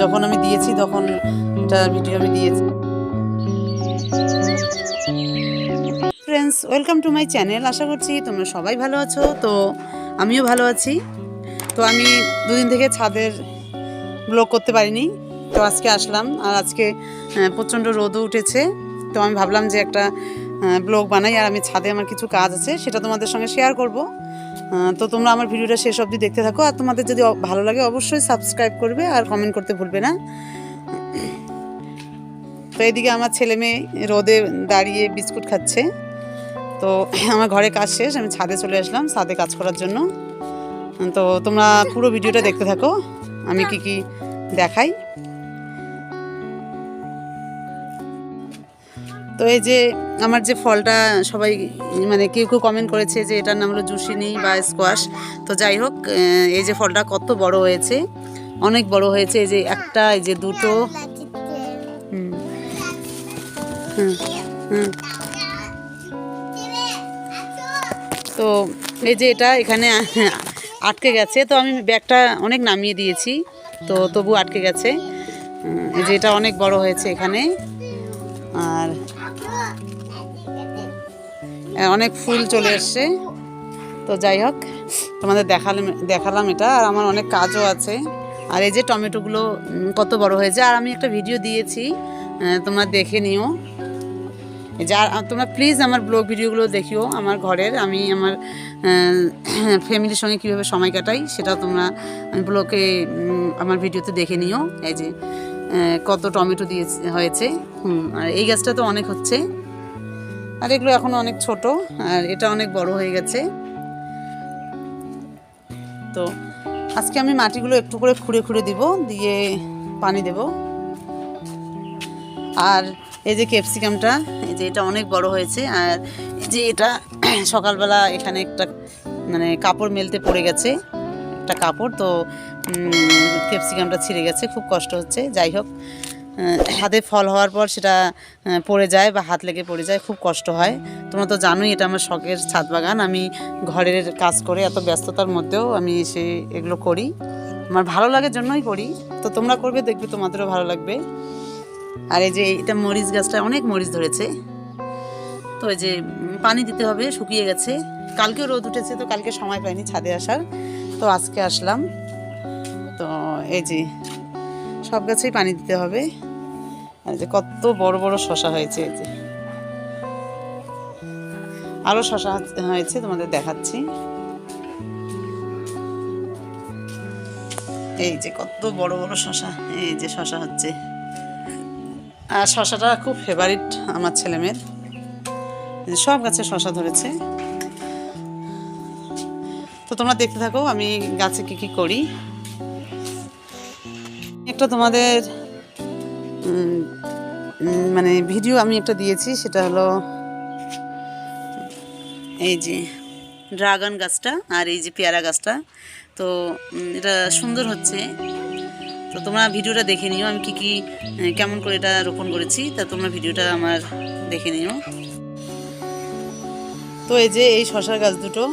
যখন আমি দিয়েছি, তখন এটা ভিডিও আমি দিয়েছি। Friends welcome to my channel আশা করছি তোমরা সবাই ভালো আছো। তো আমিও ভালো আছি। তো আমি দুদিন থেকে ছাদের ব্লগ করতে পারিনি। তো আজকে আসলাম আর আজকে প্রচণ্ড রোদও উঠেছে। তো আমি ভাবলাম যে একটা ব্লগ বানাই। আর আমি ছাদে আমার কিছু কাজ আছে, সেটা তোমাদের সঙ্গে শেয়ার করব। তো তোমরা আমার ভিডিওটা শেষ অবধি দেখতে থাকো। আর তোমাদের যদি ভালো লাগে অবশ্যই সাবস্ক্রাইব করবে আর কমেন্ট করতে ভুলবে না। তো এদিকে আমার ছেলে মেয়ে রোদে দাঁড়িয়ে বিস্কুট খাচ্ছে। তো আমার ঘরে কাজ শেষ, আমি ছাদে চলে আসলাম, ছাদে কাজ করার জন্য। তো তোমরা পুরো ভিডিওটা দেখতে থাকো। আমি কি কি দেখাই? তো এই যে আমার যে ফলটা সবাই মানে কেউ কেউ কমেন্ট করেছে যে এটার নাম হলো জুসিনি বা স্কোয়াশ তো যাই হোক এই যে ফলটা কত বড় হয়েছে, অনেক বড় হয়েছে। এই যে একটা, এই যে দুটো। তো এই যে এটা এখানে আটকে গেছে। তো আমি ব্যাগটা অনেক নামিয়ে দিয়েছি। তো তবু আটকে গেছে। এই যে এটা অনেক বড় হয়েছে এখানে। আর অনেক ফুল চলে এসছে। তো যাই হোক তোমাদের দেখালাম দেখালাম এটা আর আমার অনেক কাজও আছে। আর এই যে টমেটোগুলো কত বড় হয়েছে। আর আমি একটা ভিডিও দিয়েছি তোমরা দেখে নিও। যে তোমরা প্লিজ আমার ব্লগ ভিডিওগুলো দেখিও আমার ঘরের। আমি আমার ফ্যামিলির সঙ্গে কীভাবে সময় কাটাই সেটা তোমরা ব্লগে আমার ভিডিওতে দেখে নিও। এই যে কত টমেটো দিয়ে হয়েছে। হুম, আর এই গাছটা তো অনেক হচ্ছে। আর এগুলো এখন অনেক ছোট, আর এটা অনেক বড় হয়ে গেছে। তো আজকে আমি মাটিগুলো একটু করে খুঁড়ে খুঁড়ে দিব, দিয়ে পানি দেব। আর এই যে ক্যাপসিকামটা, এই যে এটা অনেক বড় হয়েছে, আর যে এটা সকালবেলা এখানে একটা মানে কাপড় মেলতে পড়ে গেছে, একটা কাপড়, তো ক্যাপসিকামটা ছিঁড়ে গেছে, খুব কষ্ট হচ্ছে। যাই হোক হাতে ফল হওয়ার পর সেটা পড়ে যায় বা হাত লেগে পড়ে যায়, খুব কষ্ট হয়। তোমরা তো জানোই এটা আমার শখের ছাদ বাগান। আমি ঘরের কাজ করে এত ব্যস্ততার মধ্যেও আমি সে, এগুলো করি। আমার ভালো লাগার জন্যই করি। তো তোমরা করবে, দেখবে তোমাদেরও ভালো লাগবে। আর এই যে এটা মরিচ গাছটা, অনেক মরিচ ধরেছে। তো এই যে পানি দিতে হবে, শুকিয়ে গেছে। কালকেও রোদ উঠেছে, তো কালকে সময় পাইনি ছাদে আসার। তো আজকে আসলাম। তো এই যে সব গাছেই পানি দিতে হবে। যে কত বড় বড় শশা হয়েছে এই যে। আরও শশা হয়েছে, তোমাদের দেখাচ্ছি। এই যে কত বড় বড় শশা, এই যে শশা হচ্ছে। আর শশাটা খুব ফেভারিট আমার ছেলেমেয়ের এই যে সব গাছে শশা ধরেছে। তো তোমরা দেখতে থাকো, আমি গাছে কি কি করি। একটা তোমাদের মানে ভিডিও আমি একটা দিয়েছি, সেটা হলো এই যে ড্রাগন গাছটা আর এই যে পেয়ারা গাছটা। তো এটা সুন্দর হচ্ছে। তো তোমরা ভিডিওটা দেখে নিও, আমি কি কি কেমন করে এটা রোপণ করেছি, তা তোমরা ভিডিওটা আমার দেখে নিও। তো এই যে এই শশার গাছ দুটো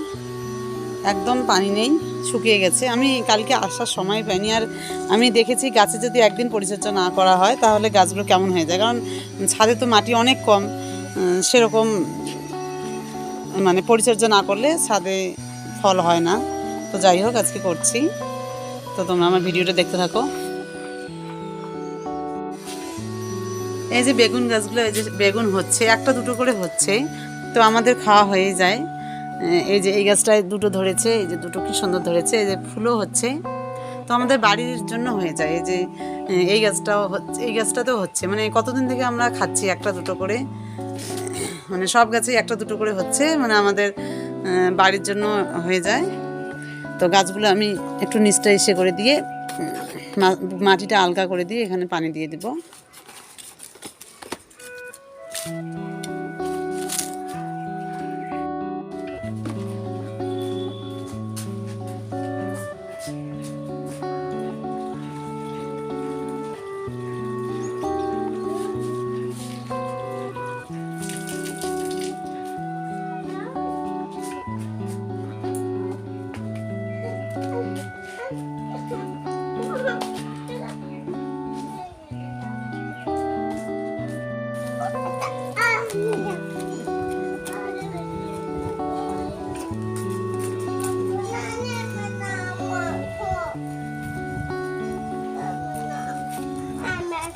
একদম পানি নেই, শুকিয়ে গেছে। আমি কালকে আসার সময় পাইনি। আর আমি দেখেছি গাছে যদি একদিন পরিচর্যা না করা হয়, তাহলে গাছগুলো কেমন হয়ে যায়? কারণ ছাদে তো মাটি অনেক কম। সেরকম মানে পরিচর্যা না করলে ছাদে ফল হয় না। তো যাই হোক, আজকে করছি। তো তোমরা আমার ভিডিওটা দেখতে থাকো। এই যে বেগুন গাছগুলো, এই যে বেগুন হচ্ছে, একটা দুটো করে হচ্ছে। তো আমাদের খাওয়া হয়ে যায়। এই যে এই গাছটায় দুটো ধরেছে, এই যে দুটো কি সুন্দর ধরেছে, এই যে ফুলও হচ্ছে। তো আমাদের বাড়ির জন্য হয়ে যায়, এই যে এই গাছটাও হচ্ছে, এই গাছটাতেও হচ্ছে। মানে কতদিন থেকে আমরা খাচ্ছি একটা দুটো করে? মানে সব গাছেই একটা দুটো করে হচ্ছে মানে আমাদের বাড়ির জন্য হয়ে যায়। তো গাছগুলো আমি একটু নিচটা এসে করে দিয়ে মাটিটা আলগা করে দিয়ে এখানে পানি দিয়ে দেবো।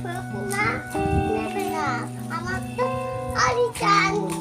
그렇구나. 배구나 아마 또 어리지 않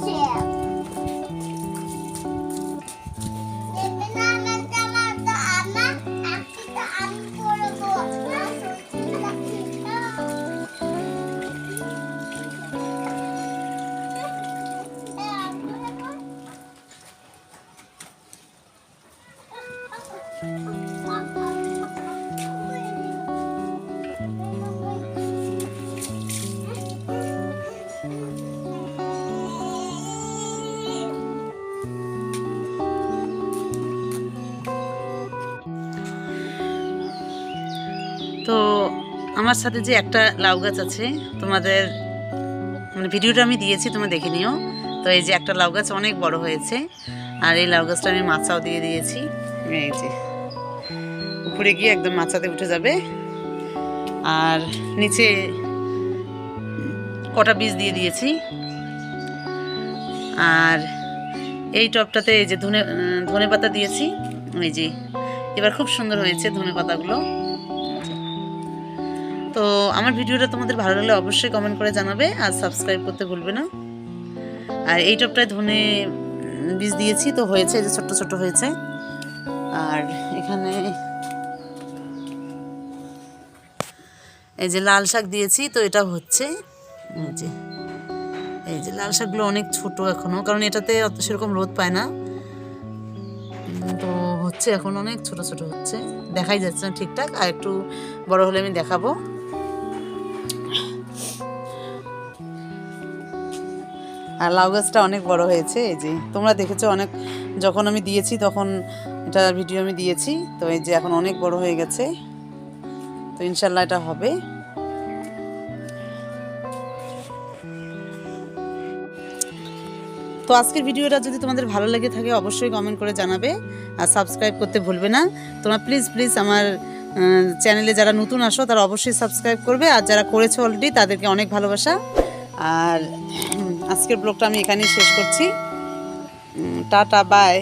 আমার সাথে যে একটা লাউ গাছ আছে, তোমাদের মানে ভিডিওটা আমি দিয়েছি, তোমরা দেখে নিও। তো এই যে একটা লাউ গাছ অনেক বড় হয়েছে, আর এই লাউ গাছটা আমি মাচাও দিয়ে দিয়েছি। এই যে, উপরে গিয়ে একদম মাচাতে উঠে যাবে। আর নিচে কটা বীজ দিয়ে দিয়েছি। আর এই টবটাতে এই যে ধনে ধনে পাতা দিয়েছি। এই যে, এবার খুব সুন্দর হয়েছে ধনে পাতাগুলো। তো আমার ভিডিওটা তোমাদের ভালো লাগলে অবশ্যই কমেন্ট করে জানাবে আর সাবস্ক্রাইব করতে ভুলবে না। আর এই টপটায় ধনে বীজ দিয়েছি, তো হয়েছে যে ছোট্ট ছোট্ট হয়েছে। আর এখানে এই যে লাল শাক দিয়েছি, তো এটা হচ্ছে। এই যে এই যে লাল শাকগুলো অনেক ছোট এখনও কারণ এটাতে অত সেরকম রোদ পায় না। তো হচ্ছে এখন অনেক ছোট ছোট হচ্ছে। দেখাই যাচ্ছে না ঠিকঠাক, আর একটু বড় হলে আমি দেখাবো। আর লাউ গাছটা অনেক বড় হয়েছে, এই যে তোমরা দেখেছ অনেক, যখন আমি দিয়েছি তখন এটা ভিডিও আমি দিয়েছি, তো এই যে এখন অনেক বড় হয়ে গেছে, তো ইনশাল্লাহ এটা হবে। তো আজকের ভিডিওটা যদি তোমাদের ভালো লেগে থাকে, অবশ্যই কমেন্ট করে জানাবে, আর সাবস্ক্রাইব করতে ভুলবে না। তোমরা প্লিজ প্লিজ আমার চ্যানেলে যারা নতুন আসো, তারা অবশ্যই সাবস্ক্রাইব করবে, আর যারা করেছ অলরেডি তাদেরকে অনেক ভালোবাসা। আর আজকের ব্লগটা আমি এখানেই শেষ করছি। Tata bye